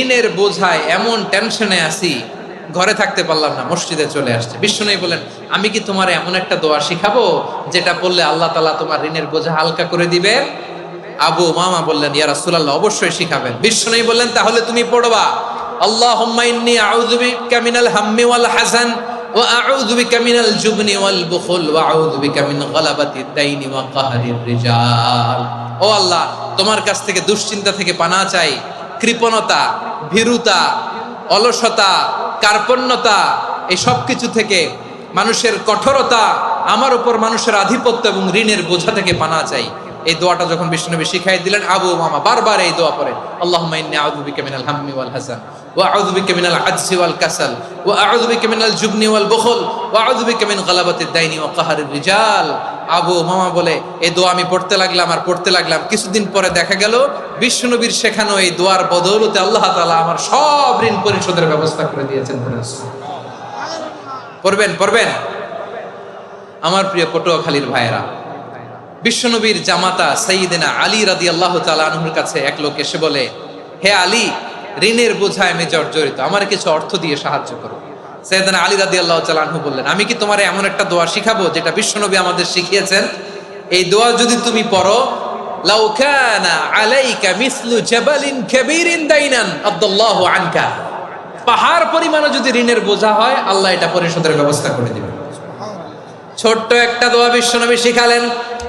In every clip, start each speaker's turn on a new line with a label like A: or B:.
A: ঋণের বোঝায় এমন টেনশনে আছি, ঘরে থাকতে পারলাম না, মসজিদে চলে আসছে। বিষ্ণু বলেন আমি কি তোমার এমন একটা দোয়া শিখাবো, যেটা বললে আল্লাহ তালা তোমার ঋণের বোঝা হালকা করে দিবে আবু মামা বললেন, ইয়া রাসূলুল্লাহ, অবশ্যই শিখাবেন। বিষ্ণু বললেন, তাহলে তুমি পড়বা, আল্লাহুম্মা ইন্নী আউযু বিকা মিনাল হাম্মি ওয়াল হাসান জুবনি ওয়াল ও আল্লাহ, তোমার কাছ থেকে দুশ্চিন্তা থেকে পানা চাই কৃপণতা, ভীরুতা, অলসতা, কার্পণ্যতা, এই সব কিছু থেকে মানুষের কঠোরতা, আমার উপর মানুষের আধিপত্য এবং ঋণের বোঝা থেকে পানা চাই। এই দোয়াটা যখন বিষ্ণুনবী শিখাই দিলেন, আবু মামা বারবার এই দোয়া পরে আল্লাহ আউযু মিনাল হাম্মি ওয়াল হাসান। কাসাল, ওয়া আউযু বিকা মিনাল জুবনি ওয়াল বুখল, ওয়া আউযু বিকা মিন গালাবাতিদ দাইনি ওয়া কাহরির রিজাল। আবু মামা বলে এই দোয়া আমি পড়তে লাগলাম আর পড়তে লাগলাম। কিছুদিন পরে দেখা গেল বিষ্ণুনবীর শেখানো এই দোয়ার বদৌলতে আল্লাহ তাআলা আমার সব ঋণ পরিশোধের ব্যবস্থা করে দিয়েছেন পড়বেন পড়বেন? আমার প্রিয় পটুয়াখালীর ভাইয়েরা, বিশ্বনবীর জামাতা সঈদেনা আলী রাদি আল্লাহ তালুর কাছে এক লোক এসে বলে, হে আলী ঋণের বোঝায় আমি জর্জরিত। আমার কিছু অর্থ দিয়ে সাহায্য করো। সৈয়দানা আলী রাদি আল্লাহ তালু বললেন, আমি কি তোমার এমন একটা দোয়া শিখাবো যেটা বিশ্বনবী আমাদের শিখিয়েছেন? এই দোয়া যদি তুমি পড়ো, লাউ কানা আলাইকা মিসলু জাবালিন কাবীরিন দাইনান আব্দুল্লাহু আনকা। পাহাড় পরিমাণে যদি ঋণের বোঝা হয়, আল্লাহ এটা পরিশোধের ব্যবস্থা করে দিবেন। ছোট্ট একটা দোয়া বিশ্বনবী শিখালেন।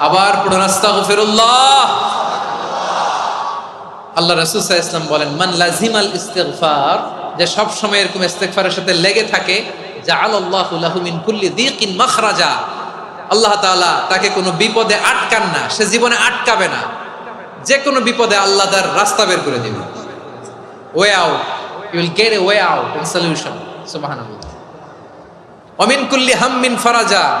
A: আবার পড়ুন, আস্তাগফিরুল্লাহ। আল্লাহ রাসূল বলেন, মান লাজিমাল ইস্তিগফার, যে সব সময় এরকম ইস্তিগফারের সাথে লেগে থাকে, জাআলাল্লাহু লাহু মিন কুল্লি দিকিন আল্লাহ তাকে কোনো বিপদে আটকান না, সে জীবনে আটকাবে না। যে কোনো বিপদে আল্লাহ তার রাস্তা বের করে দিবে। Way out you will get a way out and solution সুবহানাল্লাহ। অমিন কুল্লি হাম্মিন ফারাজা।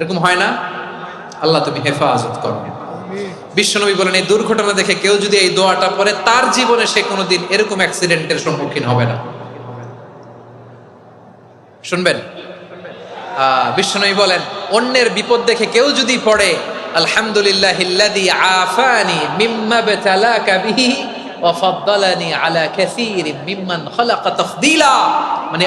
A: এরকম হয় না? আল্লাহ তুমি হেফাজত করো। বিশ্বনবী বলেন, এই দুর্ঘটনা দেখে কেউ যদি এই দোয়াটা পড়ে, তার জীবনে সে কোনোদিন এরকম অ্যাক্সিডেন্টের সম্মুখীন হবে না। শুনবেন? বিশ্বনবী বলেন, অন্যের বিপদ দেখে কেউ যদি পড়ে আলহামদুলিল্লাহ মানে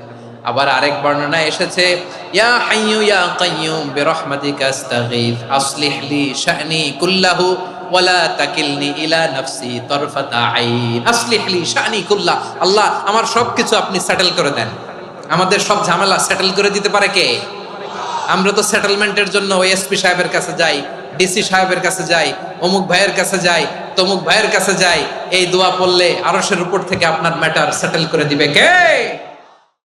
A: আবার আরেক বর্ণনায় এসেছে, ইয়া হাইয়ু ইয়া কাইয়ুম বিরহমাতিকা আস্তাগীথ আসলিহ লি শা'নি কুল্লাহু ওয়ালা তাকিলনি ইলা নাফসি তরফাতা আইন, আসলিহ লি শা'নি কুল্লাহ, আল্লাহ আমার সবকিছু আপনি সেটেল করে দেন। আমাদের সব ঝামেলা সেটেল করে দিতে পারে কে? আমরা তো সেটেলমেন্টের জন্য ওই এসপি সাহেবের কাছে যাই ডিসি সাহেবের কাছে যাই, অমুক ভাইয়ের কাছে যাই, তমুক ভাইয়ের কাছে যাই, এই দোয়া পড়লে আরশের উপর থেকে আপনার ম্যাটার সেটেল করে দিবে কে?